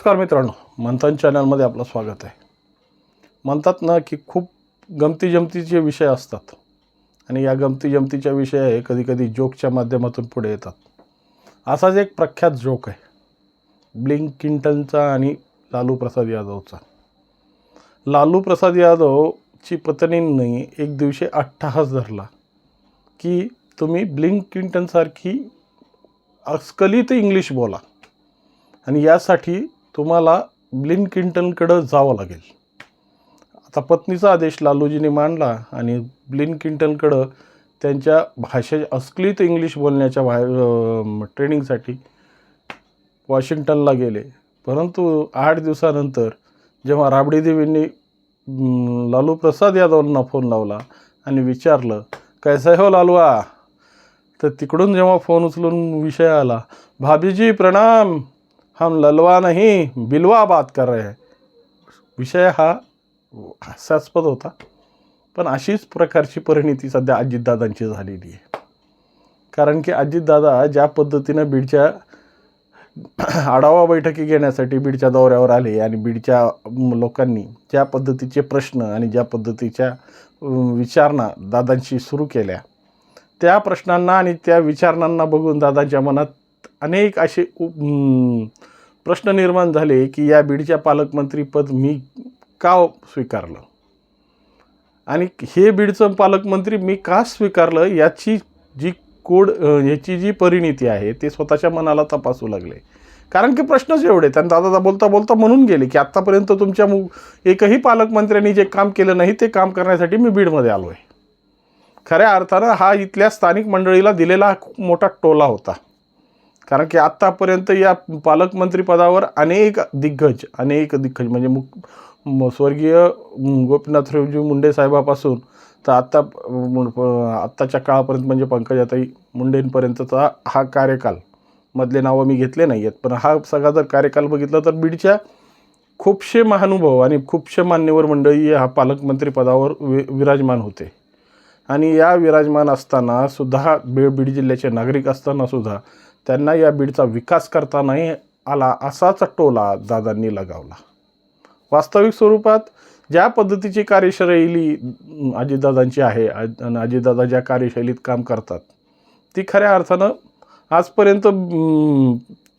नमस्कार मित्रांनो मंथन चॅनलमध्ये आपलं स्वागत आहे. म्हणतात ना की खूप गमती जमतीचे विषय असतात. आणि या गमती जमतीच्या विषय हे कधी कधी जोकच्या माध्यमातून पुढे येतात. असाच एक प्रख्यात जोक आहे. ब्लिंकिंटनचा आणि लालू प्रसाद यादवचा. लालू प्रसाद यादवची पत्नींनी एक दिवशी अट्टहास धरला की तुम्ही ब्लिंकिंटनसारखी अस्खलित इंग्लिश बोला. आणि यासाठी तुम्हाला ब्लिन किंटनकडं जावं लागेल. आता पत्नीचा आदेश लालूजीने मांडला आणि ब्लिन किंटनकडं त्यांच्या भाषे अस्खलित इंग्लिश बोलण्याच्या भा ट्रेनिंगसाठी वॉशिंग्टनला गेले. परंतु आठ दिवसानंतर जेव्हा राबडी देवींनी लालू प्रसाद यादवांना फोन लावला आणि विचारलं कैसा हो लालवा तर तिकडून जेव्हा फोन उचलून विषय आला भाभीजी प्रणाम. हम ललवा नहीं बिलवा बात कर रहे हैं। विषय हा हास्यास्पद होता पण अशीच प्रकारची परिणिती सध्या अजितदादांची झालेली आहे. कारण की अजितदादा ज्या पद्धतीनं बीडच्या आढावा बैठकी घेण्यासाठी बीडच्या दौऱ्यावर आले आणि बीडच्या लोकांनी ज्या पद्धतीचे प्रश्न आणि ज्या पद्धतीच्या विचारणा दादांशी सुरू केल्या त्या प्रश्नांना आणि त्या विचारणांना बघून दादांच्या मनात अनेक असे उ- प्रश्न निर्माण झाले की या बीडच्या पालकमंत्रीपद मी का स्वीकारलं? आणि हे बीडचं पालकमंत्री मी का स्वीकारलं याची जी कोड ह्याची याची जी परिणिती आहे ते स्वतःच्या मनाला तपासू लागले. कारण की प्रश्नच एवढे त्यांना दादा बोलता बोलता म्हणून गेले की आत्तापर्यंत तुमच्या मु एकही पालकमंत्र्यांनी जे काम केलं नाही ते काम करण्यासाठी मी बीडमध्ये आलो आहे खऱ्या अर्थानं हा इथल्या स्थानिक मंडळीला दिलेला मोठा टोला होता. कारण की आत्तापर्यंत या पालकमंत्री पदावर अनेक दिग्गज अनेक दिग्गज म्हणजे मुख स्वर्गीय गोपीनाथरावजी मुंडे साहेबापासून तर आत्ता आत्ताच्या काळापर्यंत म्हणजे पंकजाताई मुंडेंपर्यंतचा हा कार्यकाल. मधले नावं मी घेतले नाही आहेत पण हा सगळा जर कार्यकाल बघितला तर बीडच्या खूपशे महानुभाव आणि खूपशे मान्यवर मंडळी हा पालकमंत्री पदावर वि विराजमान होते. आणि या विराजमान असताना सुद्धा बीड बीड जिल्ह्याचे नागरिक असताना सुद्धा त्यांना या बीडचा विकास करता नाही आला असाच टोला दादांनी लगावला. वास्तविक स्वरूपात ज्या पद्धतीची कार्यशैली अजितदादांची आहे आणि अजितदादा ज्या कार्यशैलीत काम करतात ती खऱ्या अर्थानं आजपर्यंत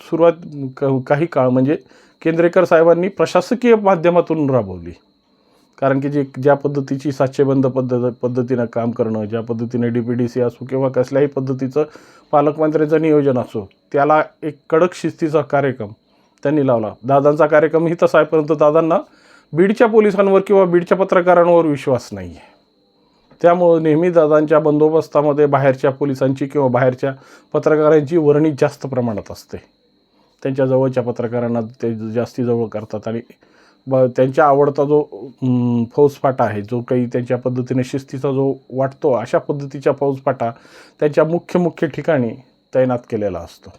सुरुवात क- काही काळ म्हणजे केंद्रेकर साहेबांनी प्रशासकीय माध्यमातून राबवली. कारण की जे ज्या पद्धतीची साचेबंद पद्धत पद्धतीनं काम करणं ज्या पद्धतीने डी पी डी सी असो किंवा कसल्याही पद्धतीचं पालकमंत्र्यांचं नियोजन असो त्याला एक कडक शिस्तीचा कार्यक्रम त्यांनी लावला. दादांचा कार्यक्रमही तसा आहे परंतु दादांना बीडच्या पोलिसांवर किंवा बीडच्या पत्रकारांवर विश्वास नाही आहे त्यामुळं नेहमी दादांच्या बंदोबस्तामध्ये बाहेरच्या पोलिसांची किंवा बाहेरच्या पत्रकारांची वर्णी जास्त प्रमाणात असते. त्यांच्या जवळच्या पत्रकारांना ते जास्ती जवळ करतात आणि ब त्यांच्या आवडता जो फौजफाटा आहे जो काही त्यांच्या पद्धतीने शिस्तीचा जो वाटतो अशा पद्धतीच्या फौजफाटा त्यांच्या मुख्य मुख्य ठिकाणी तैनात केलेला असतो.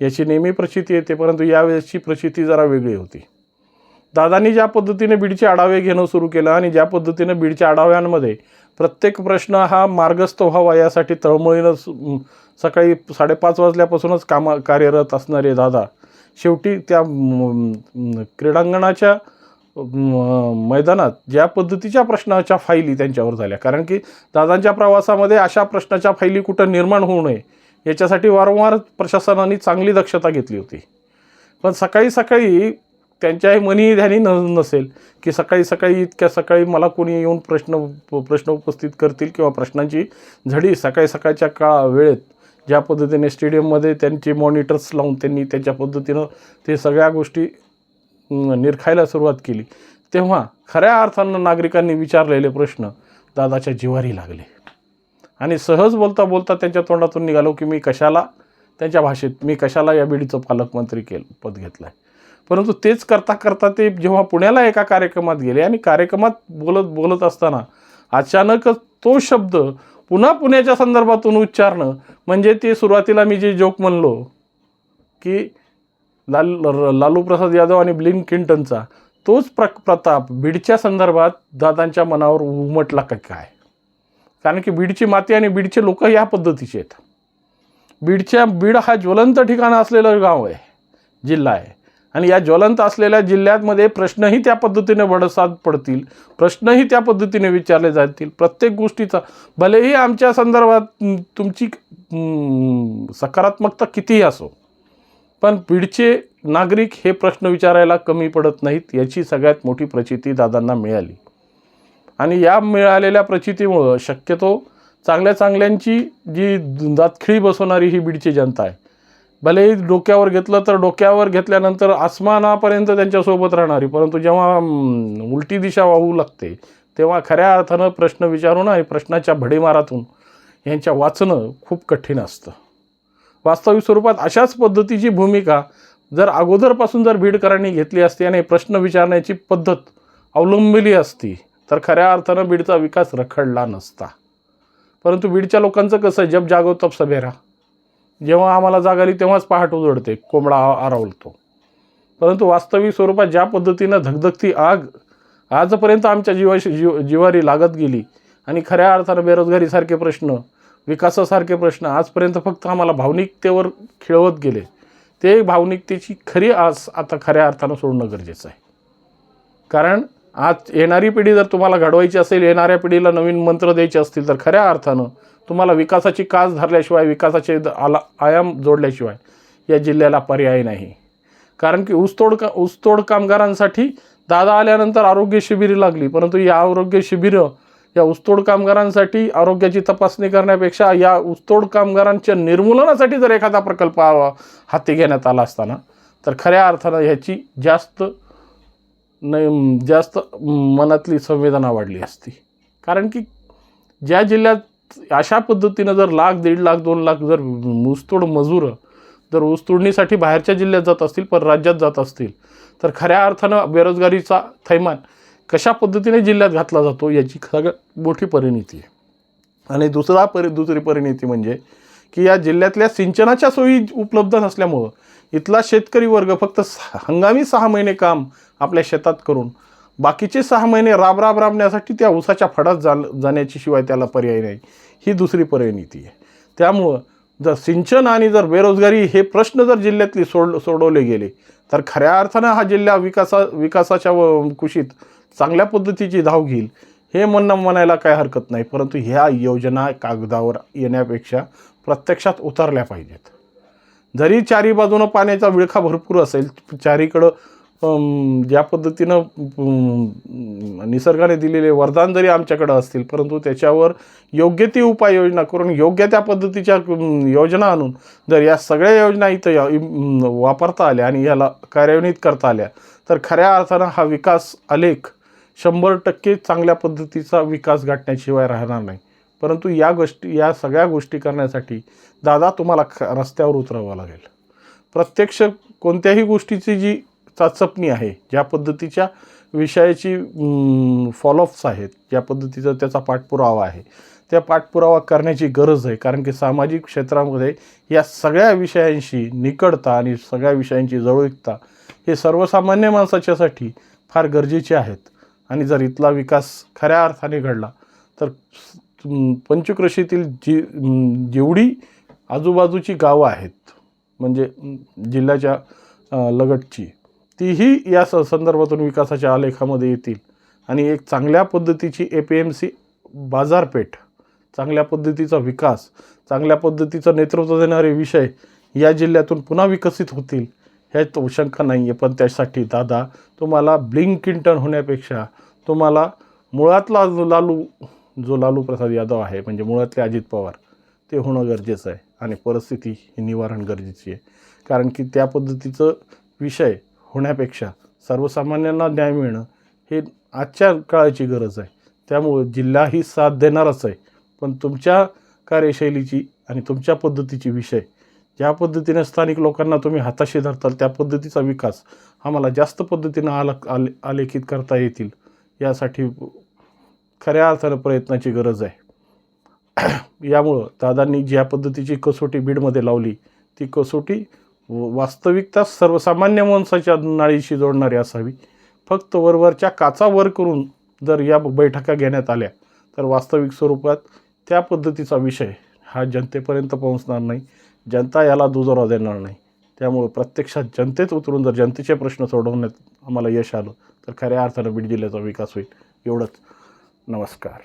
याची नेहमी प्रचिती येते परंतु यावेळेसची प्रचिती जरा वेगळी होती. दादांनी ज्या पद्धतीने बीडचे आढावे घेणं सुरू केलं आणि ज्या पद्धतीने बीडच्या आढाव्यांमध्ये प्रत्येक प्रश्न हा मार्गस्थ व्हावा यासाठी तळमळीनं सकाळी साडेपाच वाजल्यापासूनच कामा कार्यरत असणारे दादा शेवटी त्या क्रीडांगणाच्या मैदानात ज्या पद्धतीच्या प्रश्नाच्या फायली त्यांच्यावर झाल्या. कारण की दादांच्या प्रवासामध्ये अशा प्रश्नाच्या फायली कुठं निर्माण होऊ नये याच्यासाठी वारंवार प्रशासनाने चांगली दक्षता घेतली होती. पण सकाळी सकाळी त्यांच्याही मनी ध्यानी न नसेल की सकाळी सकाळी इतक्या सकाळी मला कोणी येऊन प्रश्न प्रश्न उपस्थित करतील किंवा प्रश्नांची झडी सकाळी सकाळच्या काळा वेळेत ज्या पद्धतीने स्टेडियममध्ये त्यांचे मॉनिटर्स लावून त्यांनी त्याच्या पद्धतीनं ते सगळ्या गोष्टी निरखायला सुरुवात केली. तेव्हा खऱ्या अर्थानं नागरिकांनी विचारलेले प्रश्न दादाच्या जिवारी लागले. आणि सहज बोलता बोलता त्यांच्या तोंडातून निघालो की मी कशाला त्यांच्या भाषेत मी कशाला या बीडीचं पालकमंत्री केलं पद घेतलं आहे परंतु तेच करता करता ते जेव्हा पुण्याला एका कार्यक्रमात गेले आणि कार्यक्रमात बोलत बोलत असताना अचानकच तो शब्द पुन्हा पुण्याच्या संदर्भातून उच्चारणं म्हणजे ते सुरुवातीला मी जे जोक म्हणलो की लाल लालू प्रसाद यादव आणि ब्लिन किंटनचा तोच प्र प्रताप बीडच्या संदर्भात दादांच्या मनावर उमटला का काय? कारण की बीडची माती आणि बीडचे लोक या पद्धतीचे आहेत. बीडच्या बीड हा ज्वलंत ठिकाण असलेलं गाव आहे जिल्हा आहे. आणि या ज्वलंत असलेल्या जिल्ह्यांमध्ये प्रश्नही त्या पद्धतीने भडसाद पडतील प्रश्नही त्या पद्धतीने विचारले जातील. प्रत्येक गोष्टीचा भलेही आमच्या संदर्भात तुमची सकारात्मकता कितीही असो पण बीडचे नागरिक हे प्रश्न विचारायला कमी पडत नाहीत याची सगळ्यात मोठी प्रचिती दादांना मिळाली. आणि या मिळालेल्या प्रचितीमुळं शक्यतो चांगल्या चांगल्यांची जी दातखिळी बसवणारी ही बीडची जनता आहे भलेही डोक्यावर घेतलं तर डोक्यावर घेतल्यानंतर आसमानापर्यंत त्यांच्यासोबत राहणारी परंतु जेव्हा उलटी दिशा वाहू लागते तेव्हा खऱ्या अर्थानं प्रश्न विचारून आणि प्रश्नाच्या भडेमारातून यांच्या वाचणं खूप कठीण असतं. वास्तविक स्वरूपात अशाच पद्धतीची भूमिका जर अगोदरपासून जर बीडकरांनी घेतली असती आणि प्रश्न विचारण्याची पद्धत अवलंबिली असती तर खऱ्या अर्थानं बीडचा विकास रखडला नसता. परंतु बीडच्या लोकांचं कसं जप जागो तप सभेरा जेव्हा आम्हाला जाग आली तेव्हाच पहाट उजळते कोंबडा आ- आरवलतो. परंतु वास्तविक स्वरूपात ज्या पद्धतीनं धगधगती आग आजपर्यंत आमच्या जीवाशी जीव जिवारी लागत गेली आणि खऱ्या अर्थानं बेरोजगारीसारखे प्रश्न विकासासारखे प्रश्न आजपर्यंत फक्त आम्हाला भावनिकतेवर खेळवत गेले ते भावनिकतेची खरी आस आता खऱ्या अर्थानं सोडणं गरजेचं आहे. कारण आज येणारी पिढी जर तुम्हाला घडवायची असेल येणाऱ्या पिढीला नवीन मंत्र द्यायचे असतील तर खऱ्या अर्थानं तुम्हाला विकासाची कास धरल्याशिवाय विकासाचे आला आयाम जोडल्याशिवाय या जिल्ह्याला पर्याय नाही. कारण की ऊसतोड का ऊसतोड कामगारांसाठी दादा आल्यानंतर आरोग्य शिबिरे लागली परंतु या आरोग्य शिबिरं या ऊसतोड कामगारांसाठी आरोग्याची तपासणी करण्यापेक्षा या ऊसतोड कामगारांच्या निर्मूलनासाठी जर एखादा प्रकल्प हाती घेण्यात आला असताना तर खऱ्या अर्थानं ह्याची जास्त न जास्त मनातली संवेदना वाढली असती. कारण की ज्या जिल्ह्यात अशा पद्धतीनं जर लाख दीड लाख दोन लाख जर ऊसतोड मजूर जर ऊसतोडणीसाठी बाहेरच्या जिल्ह्यात जात असतील पण राज्यात जात असतील तर खऱ्या अर्थानं बेरोजगारीचा थैमान कशा पद्धतीने जिल्ह्यात घातला जातो याची सगळ्यात मोठी परिणिती आहे. आणि दुसरा परि दुसरी परिणिती म्हणजे की या जिल्ह्यातल्या सिंचनाच्या सोयी उपलब्ध नसल्यामुळं इथला शेतकरी वर्ग फक्त हंगामी सहा महिने काम आपल्या शेतात करून. बाकीचे सहा महिने राब राब राबण्यासाठी त्या ऊसाच्या फडात जा जाण्याची शिवाय त्याला पर्याय नाही. ही दुसरी परिणिती आहे. त्यामुळं जर सिंचन आणि जर बेरोजगारी हे प्रश्न जर जिल्ह्यातली सोड सोडवले गेले तर खऱ्या अर्थानं हा जिल्हा विकासा विकासाच्या व कुशीत चांगल्या पद्धतीची धाव घेईल हे म्हणणं म्हणायला काय हरकत नाही. परंतु ह्या योजना कागदावर येण्यापेक्षा प्रत्यक्षात उतरल्या पाहिजेत. जरी चारी बाजूनं पाण्याचा विळखा भरपूर असेल चारीकडं ज्या पद्धतीनं निसर्गाने दिलेले वरदान जरी आमच्याकडं असतील परंतु त्याच्यावर योग्य ती उपाययोजना करून योग्य त्या पद्धतीच्या योजना आणून जर या सगळ्या योजना इथं या- वापरता आल्या आणि याला कार्यान्वित करता आल्या तर खऱ्या अर्थानं हा विकास आलेख शंभर टक्के चांगल्या पद्धतीचा विकास गाठण्याशिवाय राहणार नाही. परंतु या गोष्टी या सगळ्या गोष्टी करण्यासाठी दादा तुम्हाला ख रस्त्यावर उतरावं लागेल. प्रत्यक्ष कोणत्याही गोष्टीची जी चाचपणी आहे. ज्या पद्धतीच्या विषयाची फॉलोअप्स आहेत ज्या पद्धतीचा त्याचा पाठपुरावा आहे. त्या पाठपुरावा करण्याची गरज आहे. कारण की सामाजिक क्षेत्रामध्ये या सगळ्या विषयांशी निकडता आणि सगळ्या विषयांची जवळीकता हे सर्वसामान्य माणसाच्यासाठी फार गरजेचे आहेत. आणि जर इथला विकास खऱ्या अर्थाने घडला तर पंचकृषीतील जी जेवढी आजूबाजूची गावं आहेत म्हणजे जिल्ह्याच्या लगटची तीही या स संदर्भातून विकासाच्या आलेखामध्ये येतील. आणि एक चांगल्या पद्धतीची ए पी एम सी बाजारपेठ चांगल्या पद्धतीचा विकास चांगल्या पद्धतीचं नेतृत्व देणारे विषय या जिल्ह्यातून पुन्हा विकसित होतील ह्यात शंका नाही आहे पण त्यासाठी दादा तुम्हाला ब्लिंकिंटन होण्यापेक्षा तुम्हाला मुळातला जो लालू जो लालू प्रसाद यादव आहे म्हणजे मुळातले अजित पवार ते होणं गरजेचं आहे. आणि परिस्थिती ही निवारण गरजेची आहे. कारण की त्या पद्धतीचं विषय होण्यापेक्षा सर्वसामान्यांना न्याय मिळणं हे आजच्या काळाची गरज आहे. त्यामुळं जिल्हा ही साथ देणारच आहे. पण तुमच्या कार्यशैलीची आणि तुमच्या पद्धतीची विषय ज्या पद्धतीने स्थानिक लोकांना तुम्ही हाताशी धरताल त्या पद्धतीचा विकास आम्हाला जास्त पद्धतीनं आला आले आलेखित करता येतील यासाठी खऱ्या अर्थानं प्रयत्नाची गरज आहे. यामुळं दादांनी ज्या पद्धतीची कसोटी बीडमध्ये लावली ती कसोटी वास्तविकता सर्वसामान्य माणसाच्या नाळीशी जोडणारी असावी. फक्त वरवरच्या काचा वर करून जर या बैठका घेण्यात आल्या तर वास्तविक स्वरूपात त्या पद्धतीचा विषय हा जनतेपर्यंत पोहोचणार नाही. जनता याला दुजोरा देणार नाही. त्यामुळं प्रत्यक्षात जनतेत उतरून जर जनतेचे प्रश्न सोडवण्यात आम्हाला यश आलं तर खऱ्या अर्थानं बीड जिल्ह्याचा विकास होईल. एवढंच. नमस्कार.